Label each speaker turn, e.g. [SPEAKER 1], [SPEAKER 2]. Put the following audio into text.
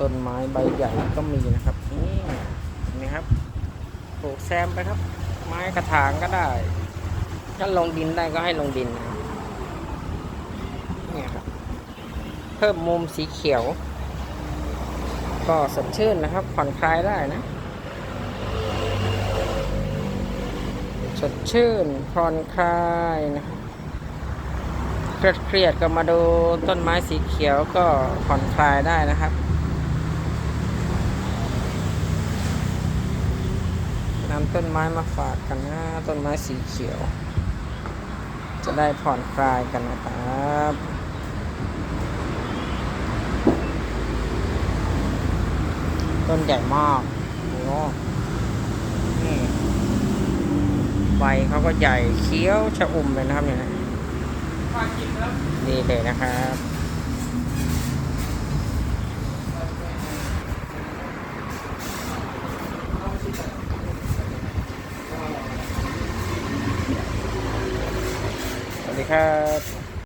[SPEAKER 1] ต้นไม้ใบใหญ่ก็มีนะครับนี่นไหมครับปลูกแซมไปครับ ไม้กระถางก็ได้ ถ้าลงดินได้ก็ให้ลงดินนะเนี่ยครับ เพิ่มมุมสีเขียว ก็สดชื่นนะครับ ผ่อนคลายได้นะ สดชื่นผ่อนคลายนะครับเครียดเครียดๆก็มาดูต้นไม้สีเขียวก็ผ่อนคลายได้นะครับ นำต้นไม้มาฝากกันนะต้นไม้สีเขียว จะได้ผ่อนคลายกันนะครับต้นใหญ่มากโอ้โหนี่ใบเขาก็ใหญ่เคี้ยวชะอุ่มเลยนะครับเนี่ยนะนี่เลยนะครับ วัสดีครับ